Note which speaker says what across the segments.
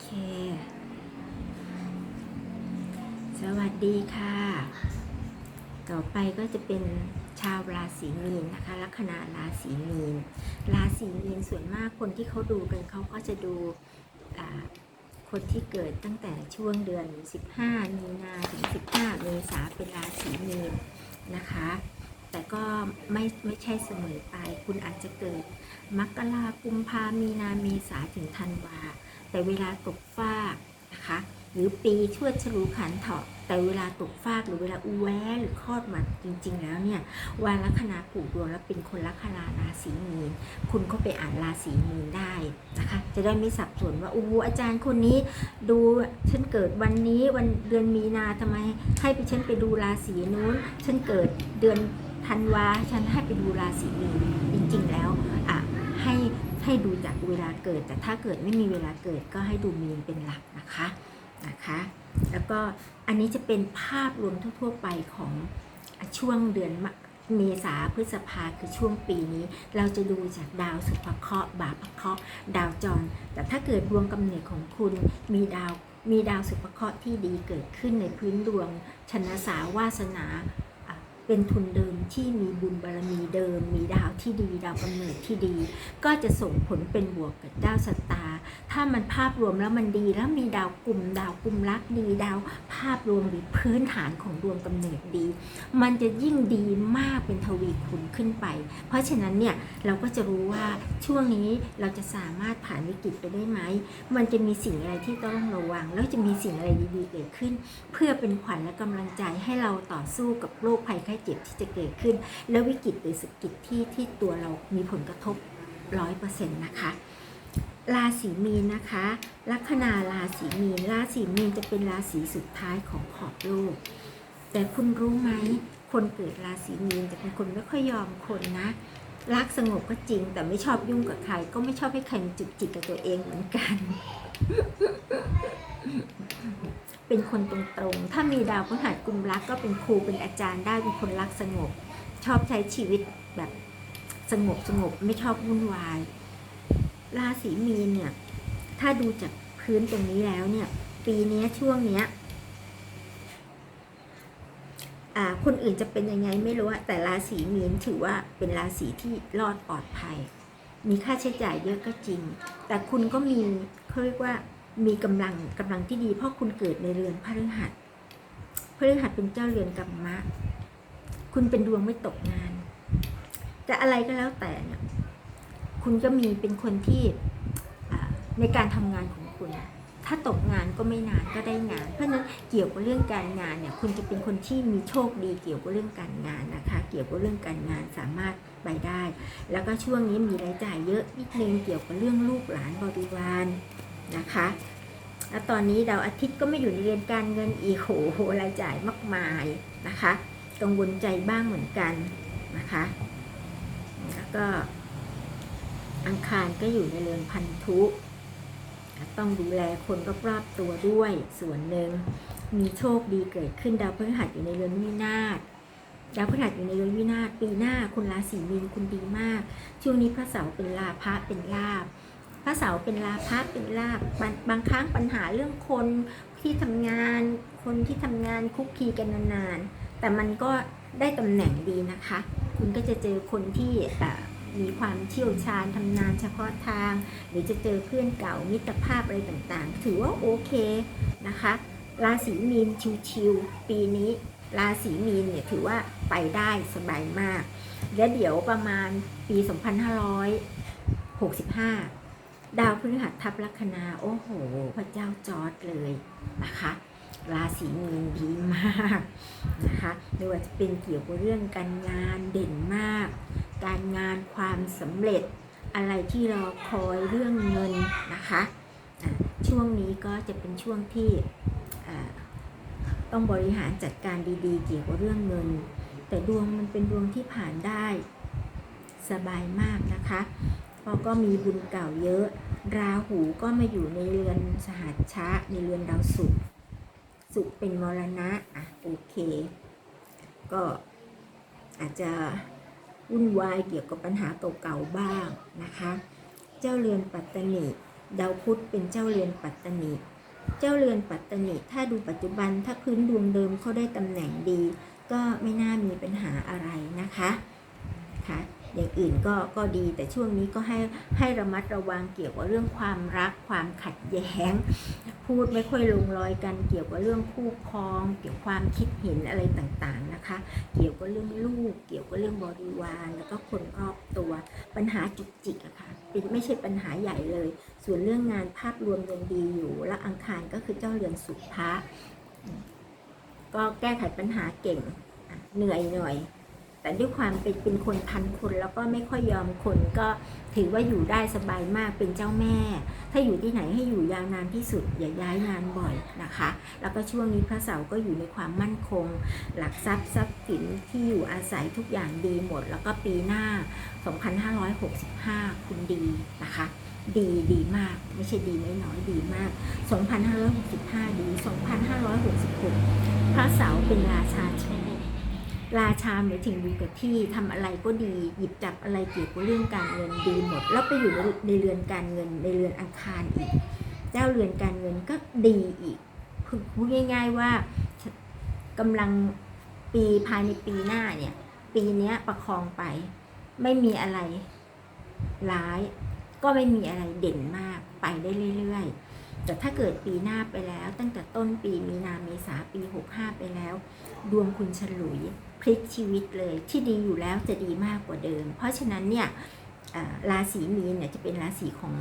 Speaker 1: เค สวัสดีค่ะ ต่อไปก็จะเป็นชาวราศีมีนนะคะ ลัคนาราศีมีน ราศีมีนส่วนมากคนที่เขาดูกันเขาก็จะดูคนที่เกิดตั้งแต่ช่วงเดือน 15 มีนาถึง 15 เมษาเป็นราศีมีนนะคะ แต่ก็ไม่ไม่ใช่เสมอไป คุณอาจจะเกิดมกรากุมภามีนาเมษาถึงธันวา แต่เวลาตกฟากนะคะหรือปีชวดฉลูขันเถาะแต่เวลาตกฟากหรือเวลาอุแวหรือคลอดมาจริง ๆ แล้วเนี่ยวาลัคนาผูกดวงแล้วเป็นคนลัคนาราศีมีนคุณก็ไปอ่านราศีมีนได้นะคะ จะได้ไม่สับสนว่าอู้อาจารย์คนนี้ ดูฉันเกิดวันนี้วันเดือนมีนาทำไม ให้ไปฉันไปดูราศีนู้น ฉันเกิดเดือนธันวาฉันให้ไปดูราศีมีนจริง ๆ แล้วอะให้ ให้ดูจากเวลาเกิด แต่ถ้าเกิดไม่มีเวลาเกิดก็ให้ดูมีนเป็นหลักนะคะนะคะ แล้วก็อันนี้จะเป็นภาพรวมทั่ว ๆ ไปของช่วงเดือนมเมษาพฤษภาคือช่วงปีนี้ เราจะดูจากดาวสุภเคราะห์บาปเคราะห์ดาวจร แต่ถ้าเกิดดวงกำเนิดของคุณมีดาวมีดาวสุภเคราะห์ที่ดีเกิดขึ้นในพื้นดวงชนะสาวาสนาอะ เป็นทุนเดิมที่มีบุญบารมีเดิม มีดาวที่ดีดาวกำเนิดที่ดี ก็จะส่งผลเป็นบวกกับดาวสตาร์ถ้ามันภาพรวมแล้วมันดีแล้วมีดาวกลุ่ม ดาวกลุ่มรักดีดาวภาพรวมหรือพื้นฐานของดวงกำเนิดดี มันจะยิ่งดีมากเป็นทวีคูณขึ้นไป เพราะฉะนั้นเนี่ยเราก็จะรู้ว่าช่วงนี้เราจะสามารถผ่านวิกฤตไปได้ไหม มันจะมีสิ่งอะไรที่ต้องระวัง แล้วจะมีสิ่งอะไรดีๆเกิดขึ้น เพื่อเป็นขวัญและกำลังใจให้เราต่อสู้กับโรคภัยไข้เจ็บที่จะเกิดขึ้น แล้ววิกฤตหรือสกิจที่ที่ตัวเรามีผลกระทบร้อยเปอร์เซ็นต์นะคะ ราศีมีนนะคะ ลัคนาราศีมีน ราศีมีนจะเป็นราศีสุดท้ายของขอบโลก แต่คุณรู้ไหม คนเกิดราศีมีนจะเป็นคนไม่ค่อยยอมคนนะ รักสงบก็จริง แต่ไม่ชอบยุ่งกับใคร ก็ไม่ชอบให้ใครจุกจิกกับตัวเองเหมือนกัน เป็นคนตรงๆ ถ้ามีดาวพฤหัสกุมรักก็เป็นครูเป็นอาจารย์ได้เป็นคนรักสงบ ชอบใช้ชีวิตแบบสงบสงบไม่ชอบวุ่นวาย ราศีมีนเนี่ย ถ้าดูจากพื้นตรงนี้แล้วเนี่ย ปีนี้ช่วงเนี้ยอ่าคนอื่นจะเป็นยังไงไม่รู้แต่ราศีมีนถือว่าเป็นราศีที่รอดปลอดภัย มีค่าใช้จ่ายเยอะก็จริง แต่คุณก็มีเขาเรียกว่า มีกำลังกำลังที่ดี เพราะคุณเกิดในเรือนพฤหัสพฤหัสเป็นเจ้าเรือนกรรมะ คุณเป็นดวงไม่ตกงานจะอะไรก็แล้วแต่เนี่ยคุณก็มีเป็นคนที่ในการทำงานของคุณ ถ้าตกงานก็ไม่นานก็ได้งาน เพราะฉะนั้นเกี่ยวกับเรื่องการงานเนี่ย คุณจะเป็นคนที่มีโชคดีเกี่ยวกับเรื่องการงานนะคะ เกี่ยวกับเรื่องการงานสามารถไปได้ แล้วก็ช่วงนี้มีรายจ่ายเยอะนิดนึงเกี่ยวกับเรื่องลูกหลานบริวาร นะคะแล้วตอนนี้ดาวอาทิตย์ก็ไม่อยู่ในเรือนการเงินอีกโหโหรายจ่ายมากมายนะคะกังวลใจบ้างเหมือนกันนะคะแล้วก็อังคารก็อยู่ในเรือนพันธุ ต้องดูแลคนรอบๆตัวด้วยส่วนหนึ่งมีโชคดีเกิดขึ้นดาวพฤหัสอยู่ในเรือนวินาศดาวพฤหัสอยู่ในเรือนวินาศปีหน้าคุณราศีมีนคุณดีมาก ช่วงนี้พระเสาร์เป็นลาภะเป็นลาบ พระเสาร์เป็นลาภะเป็นลาบบางบางครั้งปัญหาเรื่องคนที่ทำงาน คนที่ทำงานคุกคีกันนานๆ แต่มันก็ได้ตำแหน่งดีนะคะ คุณก็จะเจอคนที่มีความเชี่ยวชาญทำงานเฉพาะทาง หรือจะเจอเพื่อนเก่ามิตรภาพอะไรต่างๆ ถือว่าโอเคนะคะ ราศีมีนชิวๆปีนี้ ราศีมีนเนี่ยถือว่าไปได้สบายมาก และเดี๋ยวประมาณปี 2565 ดาวพฤหัสทับลัคนาโอ้โห พระเจ้าจอร์ดเลยนะคะ ราศีมีนดีมากนะคะไม่ว่าจะเป็นเกี่ยวกับเรื่องการงานเด่นมาก การงานความสำเร็จอะไรที่รอคอยเรื่องเงินนะคะะช่วงนี้ก็จะเป็นช่วงที่ต้องบริหารจัดการดีๆ เกี่ยวกับเรื่องเงิน แต่ดวงมันเป็นดวงที่ผ่านได้สบายมากนะคะ เพราะก็มีบุญเก่าเยอะ ราหูก็มาอยู่ในเรือนสหัชชะในเรือนดาวศุกร์ศุกร์เป็นมรณะอะโอเค ก็อาจจะวุ่นวายเกี่ยวกับปัญหาเก่าๆบ้างนะคะ เจ้าเรือนปัตตนิดาวพุธเป็นเจ้าเรือนปัตตนิเจ้าเรือนปัตตนิถ้าดูปัจจุบันถ้าพื้นดวงเดิมเขาได้ตำแหน่งดี ก็ไม่น่ามีปัญหาอะไรนะคะค่ะ อย่างอื่นก็ก็ดี แต่ช่วงนี้ก็ให้ให้ระมัดระวังเกี่ยวกับเรื่องความรักความขัดแย้ง พูดไม่ค่อยลงรอยกันเกี่ยวกับเรื่องคู่ครอง เกี่ยวกับความคิดเห็นอะไรต่างๆนะคะ เกี่ยวกับเรื่องลูก เกี่ยวกับเรื่องบริวารแล้วก็คนรอบตัว ปัญหาจุกจิกอะค่ะเป็นไม่ใช่ปัญหาใหญ่เลย ส่วนเรื่องงานภาพรวมยังดีอยู่และอังคารก็คือเจ้าเรือนสุภะก็แก้ไขปัญหาเก่งเหนื่อยหน่อย แต่ด้วยความเป็นเป็นคนทันคนแล้วก็ไม่ค่อยยอมคนก็ถือว่าอยู่ได้สบายมากเป็นเจ้าแม่ ถ้าอยู่ที่ไหนให้อยู่ยาวนานที่สุดอย่าย้ายงานบ่อยนะคะ แล้วก็ช่วงนี้พระเสาร์ก็อยู่ในความมั่นคง หลักทรัพย์ทรัพย์สินที่อยู่อาศัยทุกอย่างดีหมด แล้วก็ปีหน้า 2565 คุณดีนะคะดีดีมาก ไม่ใช่ดีไม่น้อยดีมาก 2565 ดี 2566 พระเสาร์เป็นราชาโชค ราชาหมายถึงอยู่กับที่ทำอะไรก็ดีหยิบจับอะไรเกี่ยวกับเรื่องการเงินดีหมด แล้วไปอยู่ในเรือนการเงินในเรือนอังคารอีกเจ้าเรือนการเงินก็ดีอีกพูดง่าย ๆว่ากำลังปีภายในปีหน้าเนี่ย ปีเนี้ยประคองไป ไม่มีอะไรร้าย ก็ไม่มีอะไรเด่นมากไปได้เรื่อยๆ แต่ถ้าเกิดปีหน้าไปแล้ว ตั้งแต่ต้นปีมีนาเมษาปี 65 ไปแล้ว ดวงคุณฉลุยพลิกชีวิตเลยที่ดีอยู่แล้วจะดีมากกว่าเดิม เพราะฉะนั้นเนี่ยราศีมีนเนี่ยจะเป็นราศีของ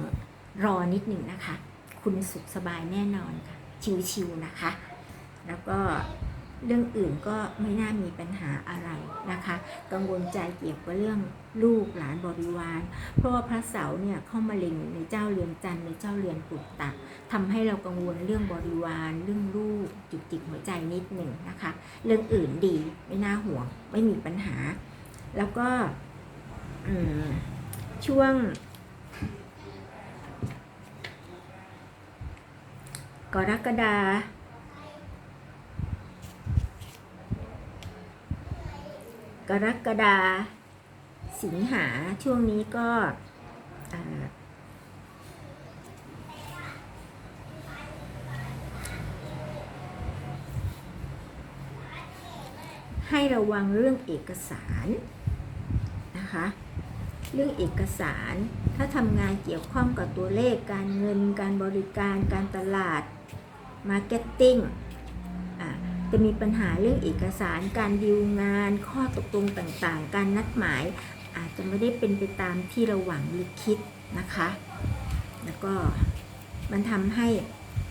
Speaker 1: รอนิดหนึ่งนะคะ คุณสุขสบายแน่นอนค่ะ ชิวๆนะคะ แล้วก็ เรื่องอื่นก็ไม่น่ามีปัญหาอะไรนะคะ กังวลใจเกี่ยวกับเรื่องลูกหลานบริวาร เพราะว่าพระเสาร์เนี่ยเข้ามาเล็งในเจ้าเรือนจันทร์ในเจ้าเรือนปุตตะทำให้เรากังวลเรื่องบริวารเรื่องลูกจุกจิกหัวใจนิดหนึ่งนะคะ เรื่องอื่นดีไม่น่าห่วงไม่มีปัญหา แล้วก็ช่วงกรกฎา กรกฎาสิงหาช่วงนี้ก็ให้ระวังเรื่องเอกสารนะคะ เรื่องเอกสารถ้าทำงานเกี่ยวข้องกับตัวเลขการเงิน การบริการการตลาดมาร์เก็ตติ้ง จะมีปัญหาเรื่องเอกสารการดีลงาน ข้อตกลงต่างๆ การนัดหมาย อาจจะไม่ได้เป็นไปตามที่เราหวังหรือคิดนะคะ แล้วก็มันทำให้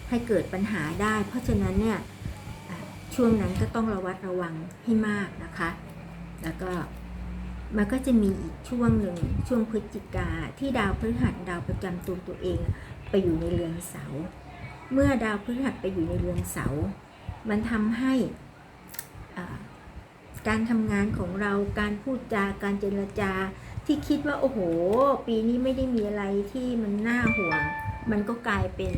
Speaker 1: ให้เกิดปัญหาได้ เพราะฉะนั้นเนี่ยช่วงนั้นก็ต้องระวัดระวังให้มากนะคะ แล้วก็มันก็จะมีอีกช่วงหนึ่งช่วงพฤศจิกาที่ดาวพฤหัสดาวประจำตัวตัวเองไปอยู่ในเรือนเสา เมื่อดาวพฤหัสไปอยู่ในเรือนเสา มันทำให้การทำงานของเราการพูดจาการเจรจาที่คิดว่าโอ้โห ปีนี้ไม่ได้มีอะไรที่มันน่าห่วง มันก็กลายเป็น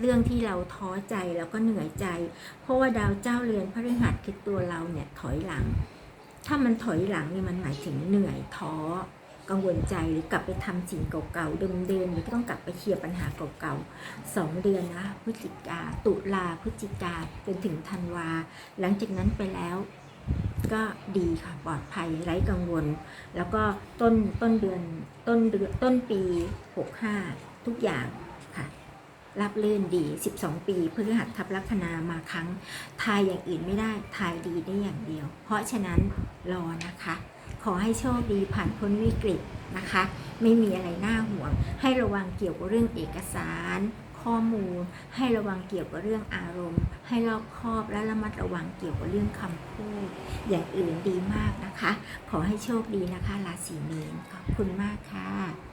Speaker 1: เรื่องที่เราท้อใจแล้วก็เหนื่อยใจ เพราะว่าดาวเจ้าเรือนพฤหัสคือตัวเราเนี่ยถอยหลัง ถ้ามันถอยหลังเนี่ยมันหมายถึงเหนื่อยท้อ กังวลใจหรือกลับไปทำสิ่งเก่าๆเดิมๆหรือต้องกลับไปเคลียร์ปัญหาเก่าๆสองเดือนนะพฤศจิกาตุลาพฤศจิกาจนถึงธันวา หลังจากนั้นไปแล้วก็ดีค่ะปลอดภัยไร้กังวล แล้วก็ต้นต้นเดือนต้นเดือนต้นปี 65 ทุกอย่างค่ะรับเลื่นดี 12 ปีพฤหัสทับลัคนามาครั้ง ทายอย่างอื่นไม่ได้ ทายดีได้อย่างเดียว เพราะฉะนั้นรอนะคะ ขอให้โชคดีผ่านพ้นวิกฤตนะคะ ไม่มีอะไรน่าห่วง ให้ระวังเกี่ยวกับเรื่องเอกสาร ข้อมูล ให้ระวังเกี่ยวกับเรื่องอารมณ์ ให้รอบคอบและระมัดระวังเกี่ยวกับเรื่องคำพูด อย่างอื่นดีมากนะคะ ขอให้โชคดีนะคะราศีมีนขอบคุณมากค่ะ